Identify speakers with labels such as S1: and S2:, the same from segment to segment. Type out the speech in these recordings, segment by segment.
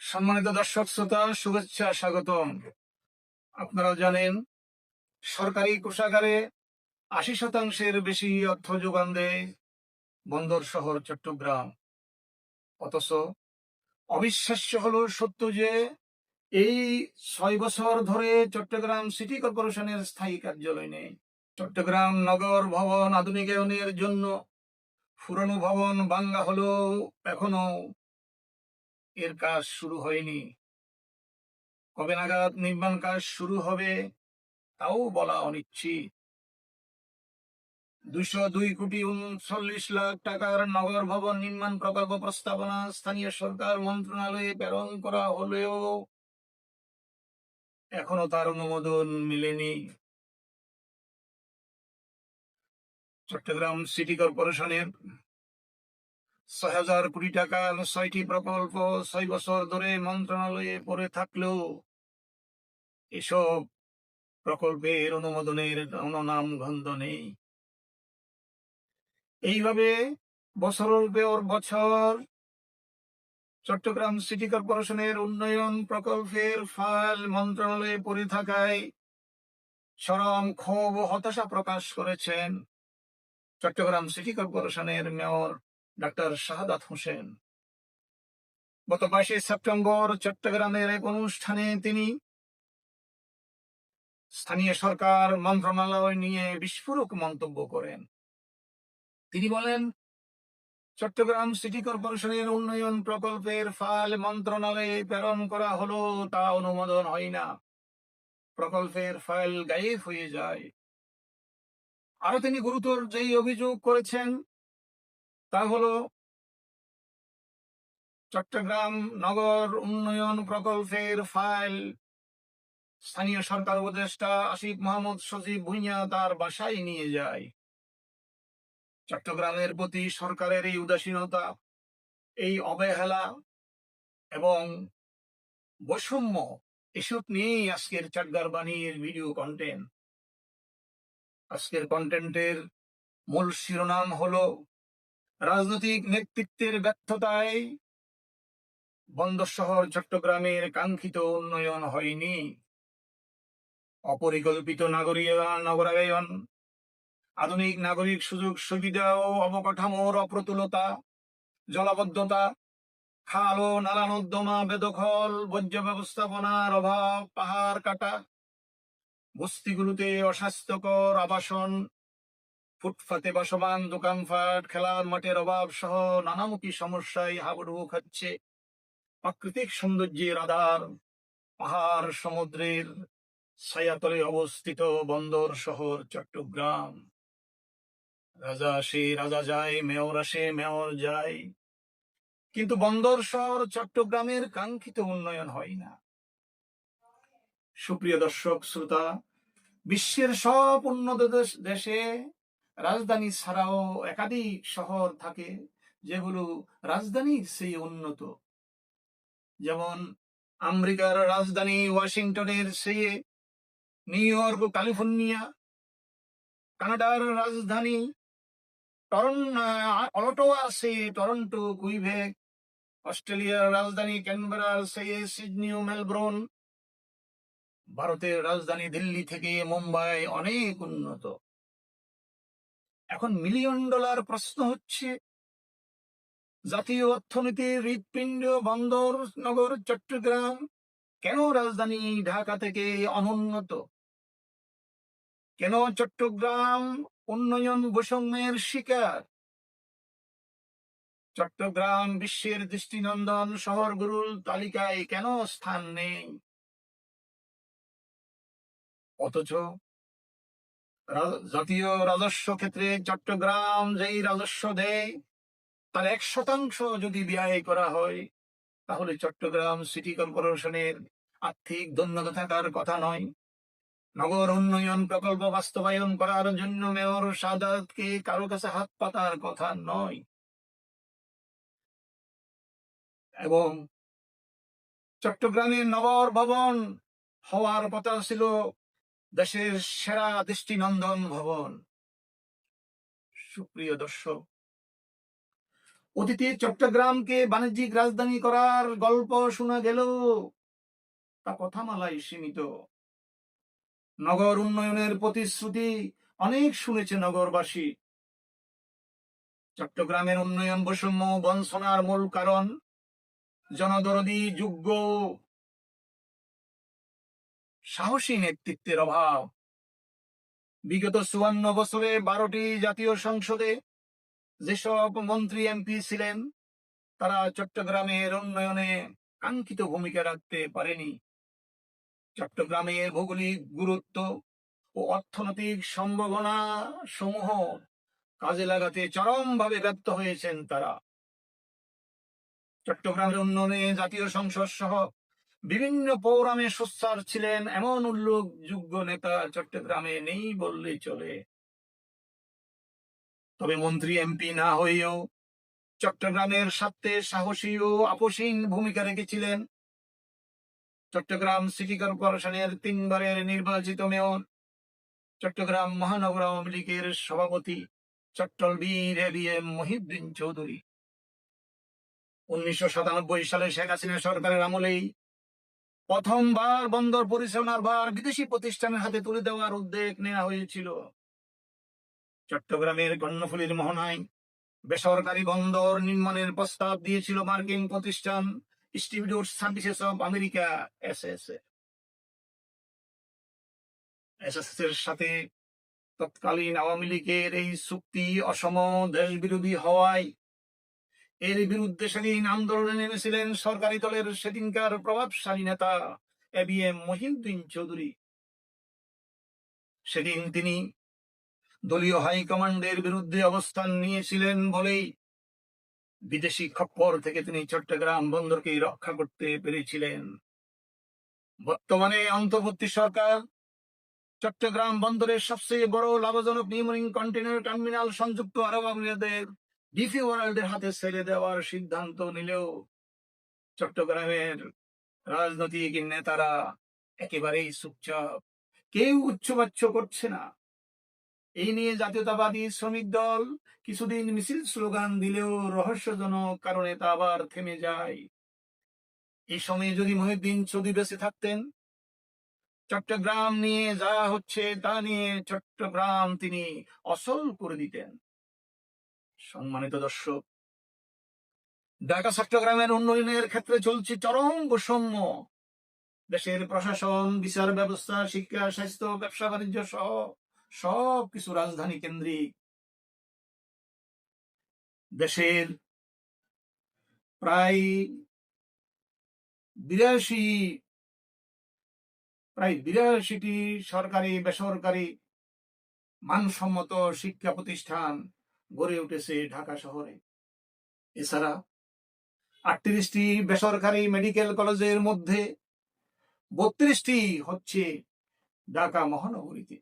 S1: সম্মানিত দর্শক, শ্রোতা, শুভেচ্ছা, স্বাগতম। আপনারা জানেন, সরকারি কোষাগারে আশি শতাংশের বেশি অর্থ যোগান দেয় বন্দর শহর চট্টগ্রাম। অথচ অবিশ্বাস্য হলো সত্য যে, এই ছয় বছর ধরে চট্টগ্রাম সিটি কর্পোরেশনের স্থায়ী কার্যালয় নেই। চট্টগ্রাম নগর ভবন আধুনিকায়নের জন্য পুরনো ভবন বাংলা হলেও এখনও এর কাজ শুরু হয়নি। কবে নাগাদ নির্মাণ কাজ শুরু হবে, তাও বলা অনিশ্চিত। দুশো দুই কোটি উনচল্লিশ লাখ টাকার নগর ভবন নির্মাণ প্রকল্প প্রস্তাবনা স্থানীয় সরকার মন্ত্রণালয়ে প্রেরণ করা হলেও এখনও তার অনুমোদন মিলেনি। চট্টগ্রাম সিটি কর্পোরেশনের ছয় হাজার কোটি টাকার ছয়টি প্রকল্প ছয় বছর ধরে মন্ত্রণালয়ে পড়ে থাকলেও এসব প্রকল্পের অনুমোদনের কোনো নাম গন্ধ নেই। এইভাবে বছরের পর বছর চট্টগ্রাম সিটি কর্পোরেশনের উন্নয়ন প্রকল্পের ফাইল মন্ত্রণালয়ে পড়ে থাকায় চরম ক্ষোভ হতাশা প্রকাশ করেছেন চট্টগ্রাম সিটি কর্পোরেশনের মেয়র ডাক্তার শাহাদাত হোসেন। গত বাইশে সেপ্টেম্বর চট্টগ্রামের এক অনুষ্ঠানে তিনি স্থানীয় সরকার মন্ত্রণালয় নিয়ে বিস্ফোরক মন্তব্য করেন। তিনি বলেন, চট্টগ্রাম সিটি কর্পোরেশনের উন্নয়ন প্রকল্পের ফাইল মন্ত্রণালয়ে প্রেরণ করা হলো, তা অনুমোদন হয় না। প্রকল্পের ফাইল গায়েব হয়ে যায়। আরও তিনি গুরুতর যেই অভিযোগ করেছেন তা হলো চট্টগ্রাম নগর উন্নয়ন প্রকল্পের ফাইল। স্থানীয় সরকার উপদেষ্টা আসিফ মোহাম্মদ সজীব ভুইয়া তার বাসায় নিয়ে যায়। চট্টগ্রামের প্রতি সরকারের এই উদাসীনতা, এই অবহেলা এবং বৈষম্য, এসব নিয়েই আজকের চাটগার বাণীর ভিডিও কন্টেন্ট আজকের কন্টেন্টের মূল শিরোনাম হলো রাজনৈতিক নেতৃত্বের ব্যর্থতায় বন্দর শহর চট্টগ্রামের কাঙ্ক্ষিত উন্নয়ন হয়নি। অপরিকল্পিত নগরায়ন, আধুনিক নাগরিক সুযোগ সুবিধা ও অবকাঠামোর অপ্রতুলতা, জলাবদ্ধতা, খাল ও নালা নর্দমা বেদখল, বর্জ্য ব্যবস্থাপনার অভাব, পাহাড় কাটা, বস্তিগুলোতে অস্বাস্থ্যকর আবাসন ফুটপাতে বাসমান দোকানপাট, খেলার মাঠের অভাব সহ নানামুখী সমস্যায় হাবুডুবু খাচ্ছে প্রাকৃতিক সৌন্দর্যের আধার। পাহাড় সমুদ্রের ছায়াতলে অবস্থিত বন্দর শহর চট্টগ্রাম। রাজা আসে রাজা যায়, মেয়র আসে, মেয়র যায়। কিন্তু বন্দর শহর চট্টগ্রামের কাঙ্ক্ষিত উন্নয়ন হয় না। সুপ্রিয় দর্শক, শ্রোতা, বিশ্বের সব উন্নত দেশে রাজধানী ছাড়াও একাধিক শহর থাকে যেগুলো রাজধানীর সেই উন্নত। যেমন আমেরিকার রাজধানী ওয়াশিংটনের সেই নিউ ইয়র্ক, ক্যালিফোর্নিয়া। কানাডার রাজধানী টরন অটোয়া টরন্টো কুইভেক অস্ট্রেলিয়ার রাজধানী ক্যানবেরার সে সিডনি ও মেলবোর্ন। ভারতের রাজধানী দিল্লি থেকে মুম্বাই অনেক উন্নত। এখন মিলিয়ন ডলার প্রশ্ন হচ্ছে, জাতীয় অর্থনীতির হৃৎপিণ্ড বন্দর নগর চট্টগ্রাম কেন রাজধানী ঢাকা থেকে অনুন্নত? কেন চট্টগ্রাম উন্নয়ন বৈষম্যের শিকার? চট্টগ্রাম বিশ্বের দৃষ্টিনন্দন শহরগুলোর তালিকায় কেন স্থান নেই? অথচ জাতীয় রাজস্ব ক্ষেত্রে চট্টগ্রাম যেই রাজস্ব দেয়, তার এক শতাংশ যদি ব্যয় করা হয়, তাহলে চট্টগ্রাম সিটি কর্পোরেশনের আর্থিক দন্যতা থাকার কথা নয়। নগর উন্নয়ন প্রকল্প বাস্তবায়ন করার জন্য মেয়র সাদাতকে কারও কাছে হাত পাতার কথা নয়। এবং চট্টগ্রামের নগর ভবন হওয়ার কথা ছিল দেশের সেরা দৃষ্টিনন্দন ভবন। সুপ্রিয় দর্শক, অতীতে চট্টগ্রামকে বাণিজ্যিক রাজধানী করার গল্প শোনা গেল, তা কথামালাই সীমিত। নগর উন্নয়নের প্রতিশ্রুতি অনেক শুনেছে নগরবাসী। চট্টগ্রামের উন্নয়ন বৈষম্য বঞ্চনার মূল কারণ, জনদরদি যোগ্য সাহসী নেতৃত্বের অভাব। বিগত চুয়ান্ন বছরে বারোটি জাতীয় সংসদে যেসব মন্ত্রী এমপি ছিলেন, তারা চট্টগ্রামের উন্নয়নে কাঙ্ক্ষিত ভূমিকা রাখতে পারেনি। চট্টগ্রামের ভৌগোলিক গুরুত্ব ও অর্থনৈতিক সম্ভাবনা সমূহ কাজে লাগাতে চরমভাবে ব্যর্থ হয়েছেন তারা। চট্টগ্রামের উন্নয়নে জাতীয় সংসদ সহ বিভিন্ন প্রোগ্রামে সোচ্চার ছিলেন এমন উল্লেখযোগ্য নেতা চট্টগ্রামে নেই বললেই চলে। তবে মন্ত্রী এমপি না হয়েও চট্টগ্রামের স্বার্থে সাহসী ও আপোষহীন ভূমিকা রেখেছিলেন। চট্টগ্রাম সিটি কর্পোরেশনের তিনবারের নির্বাচিত মেয়র, চট্টগ্রাম মহানগর আওয়ামী লীগের সভাপতি চট্টল বীর এম মহিউদ্দিন চৌধুরী। উনিশশো সাতানব্বই সালে শেখ হাসিনা সরকারের আমলেই প্রথমবার বন্দর পরিচালনার ভার বিদেশি প্রতিষ্ঠানের হাতে তুলে দেওয়ার উদ্যোগ নেওয়া হয়েছিল। চট্টগ্রামের কর্ণফুলীর মোহনায় বেসরকারি বন্দর নির্মাণের প্রস্তাব দিয়েছিল মার্কিন প্রতিষ্ঠান services of America SS SS এর সাথে তৎকালীন আওয়ামী লীগের এই চুক্তি অসম দেশ বিরোধী হওয়ায় এর বিরুদ্ধে সেদিন আন্দোলনে নেমেছিলেন সরকারি দলের সেদিনকার প্রভাবশালী নেতা এ এম মহিউদ্দিন চৌধুরী। সেদিন তিনি দলীয় হাইকমান্ডের বিরুদ্ধে অবস্থান নিয়েছিলেন বলেই বিদেশি খপ্পর থেকে তিনি চট্টগ্রাম বন্দরকে রক্ষা করতে পেরেছিলেন। বর্তমানে অন্তর্বর্তী সরকার চট্টগ্রাম বন্দরের সবচেয়ে বড় লাভজনক নিউমরিং কন্টেনার টার্মিনাল সংযুক্ত আরব আমিরাতের ডিফি ওয়ার্ল্ডের হাতে ছেড়ে দেওয়ার সিদ্ধান্ত নিলেও চট্টগ্রামের রাজনৈতিক নেতারা একেবারেই চুপচাপ। কেউ উচ্চবাচ্য করছে না। এই নিয়ে জাতীয়তাবাদী শ্রমিক দল কিছুদিন মিছিল স্লোগান দিলেও রহস্যজনক কারণে তা আবার থেমে যায়। এই সময়ে যদি মহিউদ্দিন চৌধুরী বেঁচে থাকতেন, চট্টগ্রাম নিয়ে যা হচ্ছে তা নিয়ে চট্টগ্রাম তিনি অসল করে দিতেন। সম্মানিত দর্শক, ঢাকা, চট্টগ্রামের উন্নয়নের ক্ষেত্রে চলছে চরম বৈষম্য। দেশের প্রশাসন, বিচার ব্যবস্থা, শিক্ষা, স্বাস্থ্য, ব্যবসা বাণিজ্য সহ সব কিছু রাজধানী কেন্দ্রিক। দেশের প্রায় বিরাশি, প্রায় বিরাশিটি সরকারি, বেসরকারি মানসম্মত শিক্ষা প্রতিষ্ঠান গড়ে উঠেছে ঢাকা শহরে। এছাড়া আটত্রিশটি বেসরকারি মেডিকেল কলেজের মধ্যে বত্রিশটি হচ্ছে ঢাকা মহানগরীতে।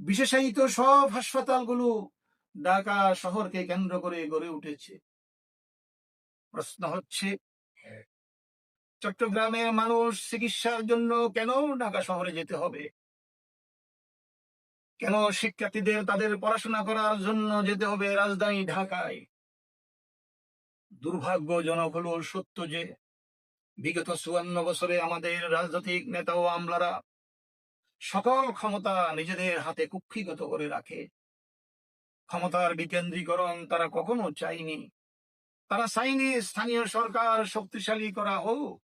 S1: বিশেষায়িত সব হাসপাতালগুলো ঢাকা শহরকে কেন্দ্র করে গড়ে উঠেছে। প্রশ্ন হচ্ছে, চট্টগ্রামের মানুষ চিকিৎসার জন্য কেন ঢাকা শহরে যেতে হবে? কেন শিক্ষার্থীদের তাদের পড়াশোনা করার জন্য যেতে হবে রাজধানী ঢাকায়? দুর্ভাগ্যজনক হলো সত্য যে বিগত চুয়ান্ন বছরে আমাদের রাজনৈতিক নেতা ও আমলারা সকল ক্ষমতা নিজেদের হাতে কুক্ষিগত করে রাখে। ক্ষমতার বিকেন্দ্রীকরণ তারা কখনো চায়নি। তারা চায়নি স্থানীয় সরকার শক্তিশালী করা হোক।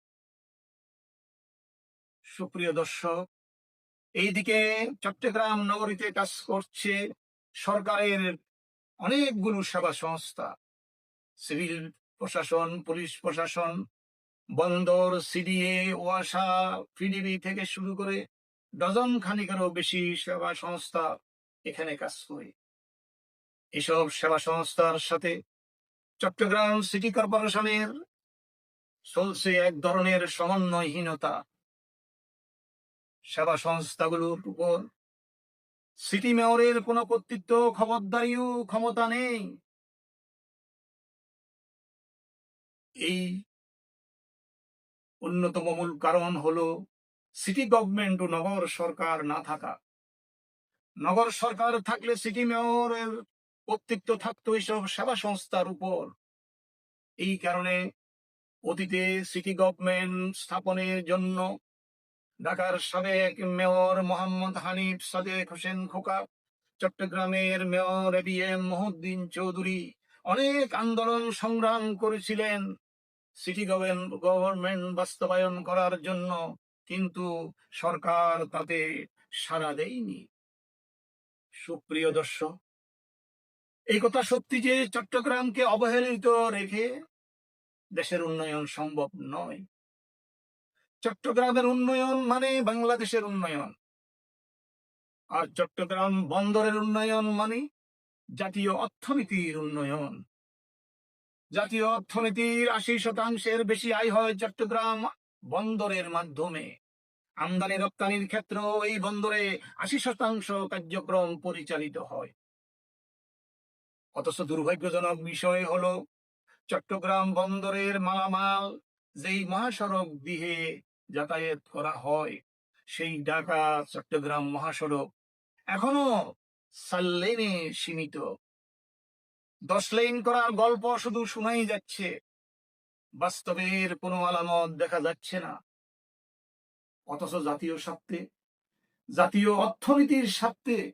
S1: সুপ্রিয় দর্শক এইদিকে চট্টগ্রাম নগরীতে কাজ করছে সরকারের অনেকগুলো সেবা সংস্থা। সিভিল প্রশাসন, পুলিশ প্রশাসন, বন্দর, সিডিএ, ওয়াসা, পিডিবি থেকে শুরু করে ডজন খানিকেরও বেশি সেবা সংস্থা এখানে কাজ করে। এসব সেবা সংস্থার সাথে চট্টগ্রাম সিটি কর্পোরেশনের চলছে এক ধরনের সমন্বয়হীনতা। সেবা সংস্থাগুলোর উপর। সিটি মেয়রের কোনো কর্তৃত্ব, খবরদারিও ক্ষমতা নেই। এই অন্যতম মূল কারণ হলো সিটি গভর্নমেন্ট ও নগর সরকার না থাকা। নগর সরকার থাকলে সিটি মেয়রের কর্তৃত্ব থাকতো এইসব সেবা সংস্থার উপর। এই কারণে অতীতে সিটি গভর্নমেন্ট স্থাপনের জন্য ঢাকার সাবেক মেয়র মোহাম্মদ হানিফ সাদেক হোসেন খোকা, চট্টগ্রামের mayor A B M Mohiuddin Chowdhury অনেক আন্দোলন সংগ্রাম করেছিলেন। সিটি গভর্নমেন্ট বাস্তবায়ন করার জন্য কিন্তু সরকার তাতে সাড়া দেয়নি। সুপ্রিয় দর্শক, এই কথা সত্যি যে চট্টগ্রামকে অবহেলিত রেখে দেশের উন্নয়ন সম্ভব নয়। চট্টগ্রামের উন্নয়ন মানে বাংলাদেশের উন্নয়ন। আর চট্টগ্রাম বন্দরের উন্নয়ন মানে জাতীয় অর্থনীতির উন্নয়ন। জাতীয় অর্থনীতির আশি শতাংশের বেশি আয় হয় চট্টগ্রাম বন্দরের মাধ্যমে। আমদানি রপ্তানির ক্ষেত্রেও এই বন্দরে আশি শতাংশ কার্যক্রম পরিচালিত হয়। অথচ দুর্ভাগ্যজনক বিষয় হলো, চট্টগ্রাম বন্দরের মালামাল যেই মহাসড়ক দিয়ে যাতায়াত করা হয়। সেই ঢাকা, চট্টগ্রাম মহাসড়ক এখনও চার লেনে সীমিত। দশ লেন করার গল্প শুধু শোনাই যাচ্ছে। বাস্তবের কোনো আলামত দেখা যাচ্ছে না। অথচ জাতীয় স্বার্থে, জাতীয় অর্থনীতির স্বার্থে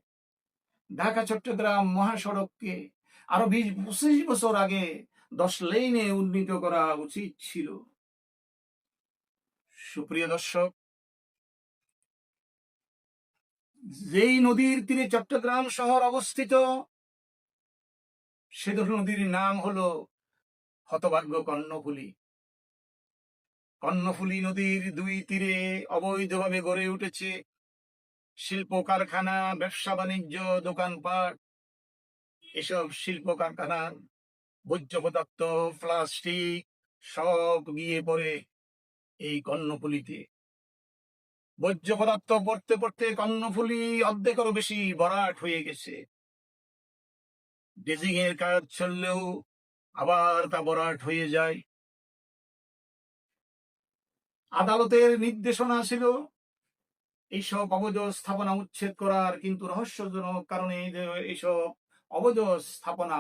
S1: ঢাকা, চট্টগ্রাম মহাসড়ককে আরও বিশ পঁচিশ বছর আগে দশ লেনে উন্নীত করা উচিত ছিল। সুপ্রিয় দর্শক, যেই নদীর তীরে চট্টগ্রাম শহর অবস্থিত, সে নদীর নাম হলো হতভাগ্য কর্ণফুলী। কর্ণফুলী নদীর দুই তীরে অবৈধভাবে গড়ে উঠেছে শিল্প কারখানা, ব্যবসা বাণিজ্য, দোকানপাট, এসব শিল্প কারখানার বর্জ্য পদার্থ, প্লাস্টিক সব গিয়ে পড়ে। এই কর্ণফুলিতে। বর্জ্য পদার্থ পড়তে পড়তে কর্ণফুলি অর্ধেকেরও বেশি ভরাট হয়ে গেছে। ড্রেজিং এর কাজ চললেও আবার তা ভরাট হয়ে যায়। আদালতের নির্দেশনা ছিল, এইসব অবৈধ স্থাপনা উচ্ছেদ করার কিন্তু রহস্যজনক কারণে এইসব অবৈধ স্থাপনা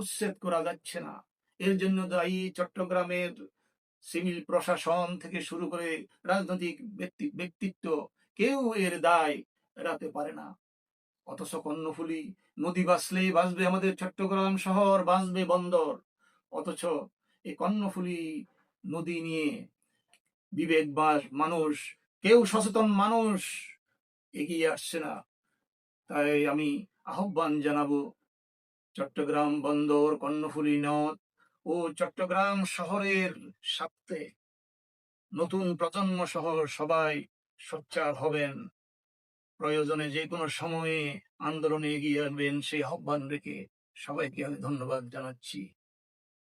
S1: উচ্ছেদ করা যাচ্ছে না। এর জন্য দায়ী চট্টগ্রামের সিভিল প্রশাসন থেকে শুরু করে রাজনৈতিক ব্যক্তি- ব্যক্তিত্ব কেউ এর দায় এড়াতে পারে না। অথচ কর্ণফুলী, নদী বাঁচলেই বাঁচবে আমাদের চট্টগ্রাম শহর বাঁচবে বন্দর। অথচ এই কর্ণফুলী নদী নিয়ে বিবেকবাস মানুষ, কেউ সচেতন মানুষ এগিয়ে আসছে না। তাই আমি আহ্বান জানাব, চট্টগ্রাম বন্দর, কর্ণফুলী নদ ও চট্টগ্রাম শহরের স্বার্থে নতুন প্রজন্ম সহ সবাই সোচ্চার হবেন। প্রয়োজনে যে কোনো সময়ে আন্দোলনে এগিয়ে আসবেন, সেই আহ্বান রেখে সবাইকে আমি ধন্যবাদ জানাচ্ছি।